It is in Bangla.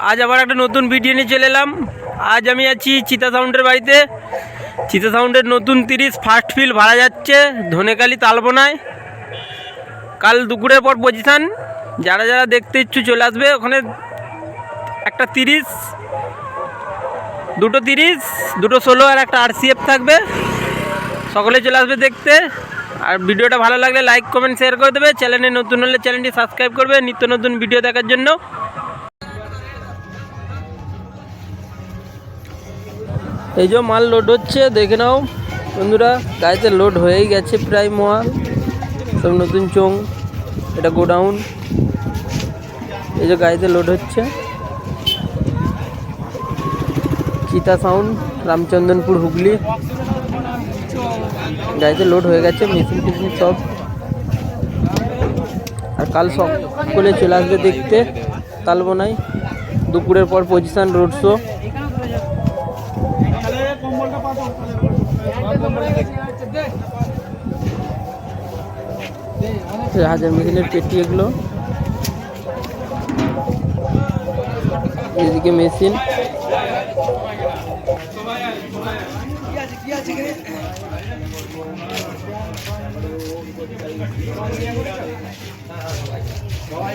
আজ আবার একটা নতুন ভিডিও নিয়ে চলে এলাম। আজ আমি আছি চিতা সাউন্ডের বাড়িতে। চিতা সাউন্ডের নতুন তিরিশ ফার্স্ট ফিল ভাড়া যাচ্ছে ধনেকালি তালবনায়। কাল দুপুরের পর পজিশান। যারা যারা দেখতে ইচ্ছু চলে আসবে, ওখানে একটা তিরিশ, দুটো তিরিশ, দুটো ষোলো আর একটা আরসিএফ থাকবে। সকলে চলে আসবে দেখতে। আর ভিডিওটা ভালো লাগলে লাইক কমেন্ট শেয়ার করে দেবে। চ্যানেলে নতুন হলে চ্যানেলটি সাবস্ক্রাইব করবে। নিত্য নতুন ভিডিও দেখার জন্য। এই যে মাল লোড হচ্ছে, দেখে নাও। বন্ধুরা, গাড়িতে লোড হয়েই গেছে প্রায় মাল সব নতুন চোং এটা গোডাউন। এই যে গাড়িতে লোড হচ্ছে। চিতা সাউন্ড রামচন্দনপুর হুগলি। গাড়িতে লোড হয়ে গেছে মেশিন টেশিন সব। আর কাল সকলে চলে আসবে দেখতে। তালবোনাই দুপুরের পর পজিশন রোড শো হাজার মেশিনের পেটি এগুলো। এদিকে মেশিন। সবাই